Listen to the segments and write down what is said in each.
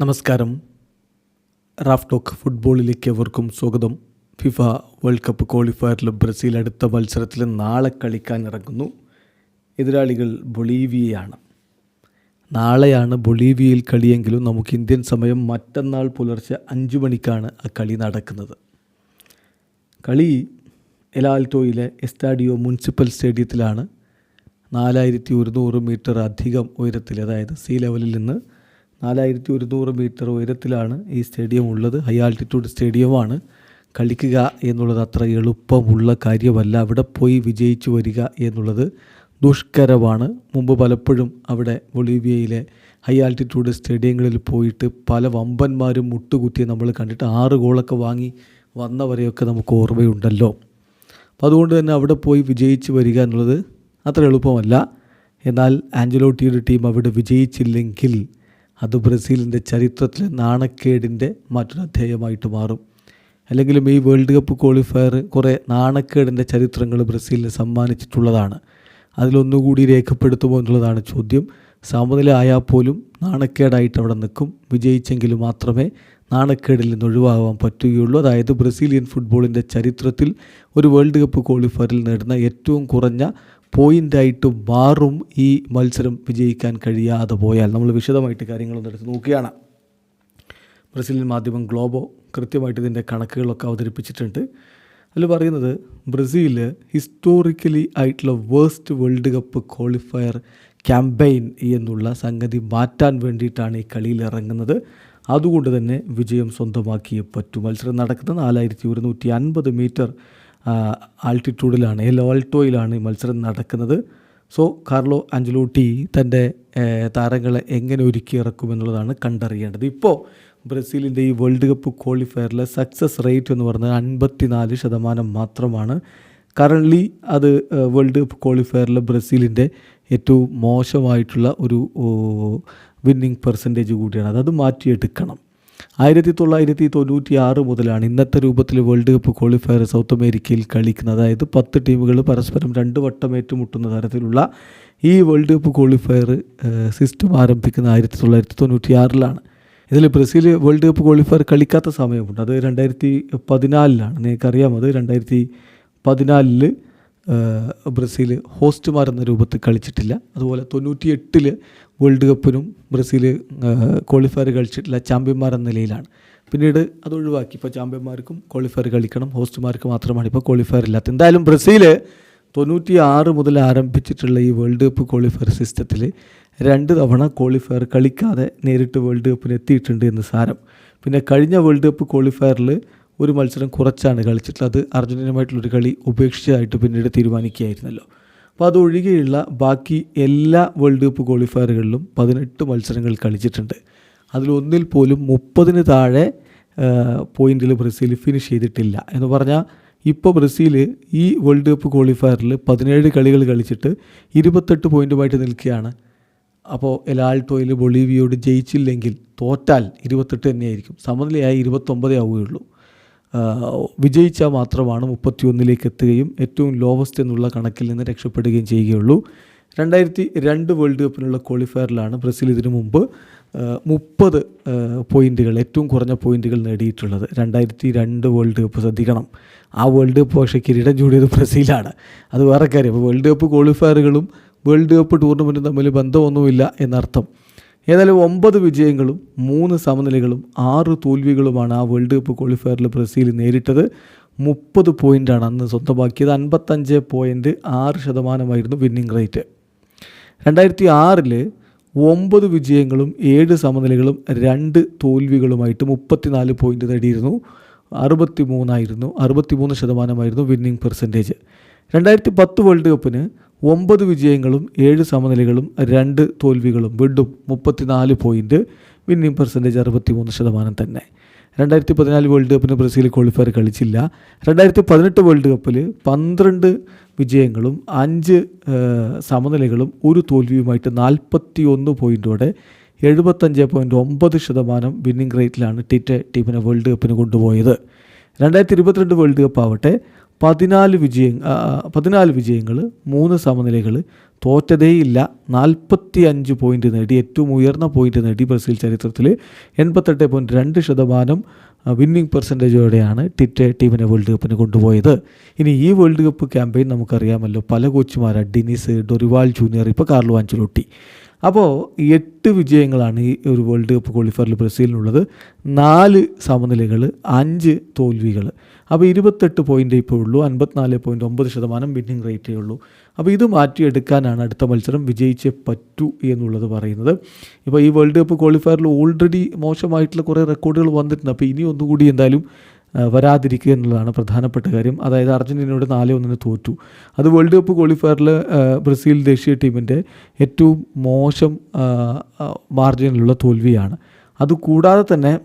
നമസ്കാരം. Raf talk ഫുട്ബോളിലേക്ക് എവർക്കും സ്വാഗതം. ഫിഫ വേൾഡ് കപ്പ് ക്വാളിഫയറിൽ ബ്രസീൽ അടുത്ത മത്സരത്തിൽ നാളെ കളിക്കാൻ ഇറങ്ങുന്നു. എതിരാളികൾ ബൊളീവിയയാണ്. നാളെയാണ് ബൊളീവിയയിൽ കളിയെങ്കിലും നമുക്ക് ഇന്ത്യൻ സമയം മറ്റന്നാൾ പുലർച്ചെ അഞ്ച് മണിക്കാണ് ആ കളി നടക്കുന്നത്. കളി എലാൽറ്റോയിലെ എസ്റ്റാഡിയോ മുനിസിപ്പൽ സ്റ്റേഡിയത്തിലാണ്. നാലായിരത്തി ഒരുന്നൂറ് മീറ്റർ അധികം ഉയരത്തിൽ അതായത് സീ ലെവലിൽ നിന്ന് നാലായിരത്തി ഒരുന്നൂറ് മീറ്റർ ഉയരത്തിലാണ് ഈ സ്റ്റേഡിയം ഉള്ളത്. ഹൈ ആൾട്ടിറ്റ്യൂഡ് സ്റ്റേഡിയമാണ്. കളിക്കുക എന്നുള്ളത് അത്ര എളുപ്പമുള്ള കാര്യമല്ല. അവിടെ പോയി വിജയിച്ചു വരിക എന്നുള്ളത് ദുഷ്കരമാണ്. മുമ്പ് പലപ്പോഴും അവിടെ ബൊളീവിയയിലെ ഹൈ ആൾട്ടിറ്റ്യൂഡ് സ്റ്റേഡിയങ്ങളിൽ പോയിട്ട് പല വമ്പന്മാരും മുട്ടുകുത്തി നമ്മൾ കണ്ടിട്ട് ആറ് ഗോളൊക്കെ വാങ്ങി വന്നവരെയൊക്കെ നമുക്ക് ഓർമ്മയുണ്ടല്ലോ. അപ്പോൾ അതുകൊണ്ട് തന്നെ അവിടെ പോയി വിജയിച്ച് വരിക എന്നുള്ളത് അത്ര എളുപ്പമല്ല. എന്നാൽ ആഞ്ചലോട്ടിയുടെ ടീം അവിടെ വിജയിച്ചില്ലെങ്കിൽ അത് ബ്രസീലിന്റെ ചരിത്രത്തിലെ നാണക്കേടിന്റെ മറ്റൊരു അധ്യായമായിട്ട് മാറും. അല്ലെങ്കിലും ഈ വേൾഡ് കപ്പ് ക്വാളിഫയർ കുറേ നാണക്കേടിന്റെ ചരിത്രങ്ങൾ ബ്രസീലിന് സമ്മാനിച്ചിട്ടുള്ളതാണ്. അതിലൊന്നുകൂടി രേഖപ്പെടുത്തുമോ എന്നുള്ളതാണ് ചോദ്യം. സമനില ആയാൽ പോലും നാണക്കേടായിട്ട് അവിടെ നിൽക്കും. വിജയിച്ചെങ്കിൽ മാത്രമേ നാണക്കേടിൽ നിന്ന് ഒഴിവാകാൻ പറ്റുകയുള്ളൂ. അതായത് ബ്രസീലിയൻ ഫുട്ബോളിന്റെ ചരിത്രത്തിൽ ഒരു വേൾഡ് കപ്പ് ക്വാളിഫയറിൽ നേടുന്ന ഏറ്റവും കുറഞ്ഞ പോയിന്റായിട്ട് മാറും ഈ മത്സരം വിജയിക്കാൻ കഴിയാതെ പോയാൽ നമ്മൾ വിശദമായിട്ട് കാര്യങ്ങളൊന്നും എടുത്ത് നോക്കുകയാണ്. ബ്രസീലിയൻ മാധ്യമം ഗ്ലോബോ കൃത്യമായിട്ട് ഇതിന്റെ കണക്കുകളൊക്കെ അവതരിപ്പിച്ചിട്ടുണ്ട്. അതിൽ പറയുന്നത് ബ്രസീൽ ഹിസ്റ്റോറിക്കലി ആയിട്ടുള്ള worst world cup qualifier campaign എന്നുള്ള സംഗതി മാറ്റാൻ വേണ്ടിയിട്ടാണ് ഈ കളിയിൽ ഇറങ്ങുന്നത്. അതുകൊണ്ട് തന്നെ വിജയം സ്വന്തമാക്കിയേ പറ്റൂ. മത്സരം നടക്കുന്ന നാലായിരത്തി ഒരുന്നൂറ്റി അൻപത് മീറ്റർ ആൾട്ടിറ്റ്യൂഡിലാണ് എൽ ഓൾട്ടോയിലാണ് മത്സരം നടക്കുന്നത്. സോ കാർലോ അഞ്ചലോട്ടി തന്റെ താരങ്ങളെ എങ്ങനെ ഒരുക്കി ഇറക്കുമെന്നുള്ളതാണ് കണ്ടറിയേണ്ടത്. ഇപ്പോൾ ബ്രസീലിന്റെ ഈ വേൾഡ് കപ്പ് ക്വാളിഫയറിലെ സക്സസ് റേറ്റ് എന്ന് പറഞ്ഞാൽ അൻപത്തിനാല് ശതമാനം മാത്രമാണ്. കറന്റ്ലി അത് വേൾഡ് കപ്പ് ക്വാളിഫയറിൽ ബ്രസീലിന്റെ ഏറ്റവും മോശമായിട്ടുള്ള ഒരു വിന്നിങ് പെർസെന്റേജ് കൂടിയാണ്. അതത് മാറ്റിയെടുക്കണം. ആയിരത്തി തൊള്ളായിരത്തി തൊണ്ണൂറ്റി ആറ് മുതലാണ് ഇന്നത്തെ രൂപത്തിൽ വേൾഡ് കപ്പ് ക്വാളിഫയർ സൗത്ത് അമേരിക്കയിൽ കളിക്കുന്നത്. അതായത് പത്ത് ടീമുകൾ പരസ്പരം രണ്ട് വട്ടം ഏറ്റുമുട്ടുന്ന തരത്തിലുള്ള ഈ വേൾഡ് കപ്പ് ക്വാളിഫയർ സിസ്റ്റം ആരംഭിക്കുന്ന ആയിരത്തി തൊള്ളായിരത്തി തൊണ്ണൂറ്റി ആറിലാണ് ഇതിൽ ബ്രസീൽ വേൾഡ് കപ്പ് ക്വാളിഫയർ കളിക്കാത്ത സമയമുണ്ട്. അത് രണ്ടായിരത്തി പതിനാലിലാണ്. നിങ്ങൾക്കറിയാം അത് രണ്ടായിരത്തി പതിനാലിൽ ബ്രസീൽ ഹോസ്റ്റുമാർ എന്ന രൂപത്തിൽ കളിച്ചിട്ടില്ല. അതുപോലെ തൊണ്ണൂറ്റി എട്ടിൽ വേൾഡ് കപ്പിനും ബ്രസീൽ ക്വാളിഫയർ കളിച്ചിട്ടില്ല ചാമ്പ്യന്മാർ എന്ന നിലയിലാണ്. പിന്നീട് അത് ഒഴിവാക്കി. ഇപ്പോൾ ചാമ്പ്യന്മാർക്കും ക്വാളിഫയർ കളിക്കണം ഹോസ്റ്റുമാർക്ക് മാത്രമാണ് ഇപ്പോൾ ക്വാളിഫയർ ഇല്ലാത്തത്. എന്തായാലും ബ്രസീൽ തൊണ്ണൂറ്റി ആറ് മുതൽ ആരംഭിച്ചിട്ടുള്ള ഈ വേൾഡ് കപ്പ് ക്വാളിഫയർ സിസ്റ്റത്തിൽ രണ്ട് തവണ ക്വാളിഫയർ കളിക്കാതെ നേരിട്ട് വേൾഡ് കപ്പിന് എത്തിയിട്ടുണ്ട് എന്ന് സാരം. പിന്നെ കഴിഞ്ഞ വേൾഡ് കപ്പ് ക്വാളിഫയറിൽ ഒരു മത്സരം കുറച്ചാണ് കളിച്ചിട്ടുള്ളത്. അത് അർജന്റീനയുമായിട്ടുള്ളൊരു കളി ഉപേക്ഷിച്ചതായിട്ട് പിന്നീട് തീരുമാനിക്കുകയായിരുന്നല്ലോ. അപ്പോൾ അതൊഴികെയുള്ള ബാക്കി എല്ലാ വേൾഡ് കപ്പ് ക്വാളിഫയറുകളിലും പതിനെട്ട് മത്സരങ്ങൾ കളിച്ചിട്ടുണ്ട്. അതിലൊന്നിൽ പോലും മുപ്പതിന് താഴെ പോയിന്റിൽ ബ്രസീൽ ഫിനിഷ് ചെയ്തിട്ടില്ല. എന്ന് പറഞ്ഞാൽ ഇപ്പോൾ ബ്രസീൽ ഈ വേൾഡ് കപ്പ് ക്വാളിഫയറിൽ പതിനേഴ് കളികൾ കളിച്ചിട്ട് ഇരുപത്തെട്ട് പോയിന്റുമായിട്ട് നിൽക്കുകയാണ്. അപ്പോൾ എലാൾട്ടോയിൽ ബൊളീവിയോട് ജയിച്ചില്ലെങ്കിൽ തോറ്റാൽ ഇരുപത്തെട്ട് തന്നെയായിരിക്കും. സമനിലയായി ഇരുപത്തൊമ്പതേ ആവുകയുള്ളൂ. വിജയിച്ചാൽ മാത്രമാണ് മുപ്പത്തിയൊന്നിലേക്ക് എത്തുകയും ഏറ്റവും ലോവസ്റ്റ് എന്നുള്ള കണക്കിൽ നിന്ന് രക്ഷപ്പെടുകയും ചെയ്യുകയുള്ളൂ. രണ്ടായിരത്തി രണ്ട് വേൾഡ് കപ്പിനുള്ള ക്വാളിഫയറിലാണ് ബ്രസീൽ ഇതിനു മുമ്പ് മുപ്പത് പോയിന്റുകൾ ഏറ്റവും കുറഞ്ഞ പോയിന്റുകൾ നേടിയിട്ടുള്ളത്. രണ്ടായിരത്തി രണ്ട് വേൾഡ് കപ്പ് ശ്രദ്ധിക്കണം. ആ വേൾഡ് കപ്പ് പക്ഷേ കിരീടം ചൂടിയത് ബ്രസീലാണ്. അത് വേറെ കാര്യം. വേൾഡ് കപ്പ് ക്വാളിഫയറുകളും വേൾഡ് കപ്പ് ടൂർണമെന്റും തമ്മിൽ ബന്ധമൊന്നുമില്ല എന്നർത്ഥം. ഏതായാലും ഒമ്പത് വിജയങ്ങളും മൂന്ന് സമനിലകളും ആറ് തോൽവികളുമാണ് ആ വേൾഡ് കപ്പ് ക്വാളിഫയറിൽ ബ്രസീൽ നേരിട്ടത്. മുപ്പത് പോയിന്റാണ് അന്ന് സ്വന്തമാക്കിയത്. അൻപത്തഞ്ച് പോയിന്റ് ആറ് ശതമാനമായിരുന്നു വിന്നിംഗ് റേറ്റ് രണ്ടായിരത്തി ആറിൽ ഒമ്പത് വിജയങ്ങളും ഏഴ് സമനിലകളും രണ്ട് തോൽവികളുമായിട്ട് മുപ്പത്തിനാല് പോയിന്റ് നേടിയിരുന്നു. അറുപത്തി മൂന്നായിരുന്നു അറുപത്തി മൂന്ന് ശതമാനമായിരുന്നു വിന്നിംഗ് പെർസെന്റേജ് രണ്ടായിരത്തി പത്ത് വേൾഡ് കപ്പിന് ഒമ്പത് വിജയങ്ങളും ഏഴ് സമനിലകളും രണ്ട് തോൽവികളും വീണ്ടും മുപ്പത്തിനാല് പോയിന്റ് വിന്നിംഗ് പെർസെന്റേജ് അറുപത്തി മൂന്ന് ശതമാനം തന്നെ. രണ്ടായിരത്തി പതിനാല് വേൾഡ് കപ്പിന് ബ്രസീൽ ക്വാളിഫയർ കളിച്ചില്ല. രണ്ടായിരത്തി പതിനെട്ട് വേൾഡ് കപ്പിൽ പന്ത്രണ്ട് വിജയങ്ങളും അഞ്ച് സമനിലകളും ഒരു തോൽവിയുമായിട്ട് നാൽപ്പത്തി ഒന്ന് പോയിന്റോടെ എഴുപത്തഞ്ച് പോയിന്റ് ഒമ്പത് ശതമാനം വിന്നിംഗ് റേറ്റിലാണ് ടിറ്റ ടീമിനെ വേൾഡ് കപ്പിന് കൊണ്ടുപോയത്. രണ്ടായിരത്തി ഇരുപത്തിരണ്ട് വേൾഡ് കപ്പ് ആവട്ടെ പതിനാല് വിജയങ്ങൾ പതിനാല് വിജയങ്ങൾ മൂന്ന് സമനിലകൾ തോറ്റതേയില്ല. നാൽപ്പത്തി അഞ്ച് പോയിന്റ് നേടി ഏറ്റവും ഉയർന്ന പോയിന്റ് നേടി ബ്രസീൽ ചരിത്രത്തിൽ എൺപത്തെട്ട് പോയിന്റ് രണ്ട് ശതമാനം വിന്നിംഗ് പെർസെന്റേജോടെയാണ് ടിറ്റെ ടീമിനെ വേൾഡ് കപ്പിന് കൊണ്ടുപോയത്. ഇനി ഈ വേൾഡ് കപ്പ് ക്യാമ്പയിൻ നമുക്കറിയാമല്ലോ. പല കോച്ചുമാരാണ് ഡിനിസ് ഡൊറിവാൾ ജൂനിയർ ഇപ്പോൾ കാർലോ ആഞ്ചലോട്ടി അപ്പോൾ എട്ട് വിജയങ്ങളാണ് ഈ ഒരു വേൾഡ് കപ്പ് ക്വാളിഫയറിൽ ബ്രസീലിനുള്ളത്. നാല് സമനിലകൾ അഞ്ച് തോൽവികൾ. അപ്പോൾ ഇരുപത്തെട്ട് പോയിന്റ് ഇപ്പോൾ ഉള്ളൂ അൻപത്തിനാല് പോയിന്റ് ഒമ്പത് ശതമാനം വിന്നിംഗ് റേറ്റേ ഉള്ളൂ. അപ്പോൾ ഇത് മാറ്റിയെടുക്കാനാണ് അടുത്ത മത്സരം വിജയിച്ചേ പറ്റൂ എന്നുള്ളത് പറയുന്നത്. ഇപ്പോൾ ഈ വേൾഡ് കപ്പ് ക്വാളിഫയറിൽ ഓൾറെഡി മോശമായിട്ടുള്ള കുറേ റെക്കോർഡുകൾ വന്നിട്ടുണ്ട്. അപ്പോൾ ഇനി ഒന്നുകൂടി എന്തായാലും വരാതിരിക്കുക എന്നുള്ളതാണ് പ്രധാനപ്പെട്ട കാര്യം. അതായത് അർജന്റീനയോട് നാല് ഒന്നിന് തോറ്റു. അത് വേൾഡ് കപ്പ് ക്വാളിഫയറിൽ ബ്രസീൽ ദേശീയ ടീമിന്റെ ഏറ്റവും മോശം മാർജിനിലുള്ള തോൽവിയാണ്. അതുകൂടാതെ തന്നെ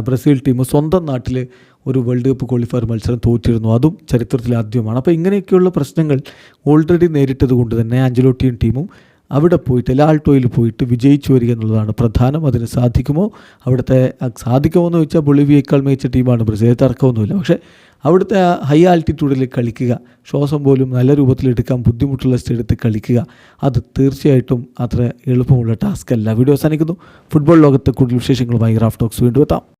ബ്രസീൽ ടീം സ്വന്തം നാട്ടിൽ ഒരു വേൾഡ് കപ്പ് ക്വാളിഫയർ മത്സരം തോറ്റിരുന്നു. അതും ചരിത്രത്തിൽ ആദ്യമാണ് അപ്പോൾ ഇങ്ങനെയൊക്കെയുള്ള പ്രശ്നങ്ങൾ ഓൾറെഡി നേരിട്ടത് കൊണ്ട് തന്നെ ആഞ്ചലോട്ടിയും ടീമും അവിടെ പോയിട്ട് ലാൾട്ടോയിൽ പോയിട്ട് വിജയിച്ചു വരിക എന്നുള്ളതാണ് പ്രധാനം. അതിന് സാധിക്കുമോ? അവിടുത്തെ സാധിക്കുമോ എന്ന് ചോദിച്ചാൽ ബൊളിവിയേക്കാൾ മികച്ച ടീമാണ് ബ്രസീൽ. തർക്കമൊന്നുമില്ല. പക്ഷേ അവിടുത്തെ ഹൈ ആൾട്ടിറ്റ്യൂഡിൽ കളിക്കുക ശ്വാസം പോലും നല്ല രൂപത്തിലെടുക്കാൻ ബുദ്ധിമുട്ടുള്ള സ്റ്റേഡിയത്തിൽ കളിക്കുക അത് തീർച്ചയായിട്ടും അത്ര എളുപ്പമുള്ള ടാസ്ക് അല്ല. വീഡിയോ അവസാനിക്കുന്നു. ഫുട്ബോൾ ലോകത്തെ കൂടുതൽ വിശേഷങ്ങളുമായി റാഫ് ടോക്സ് വീണ്ടും എത്താം.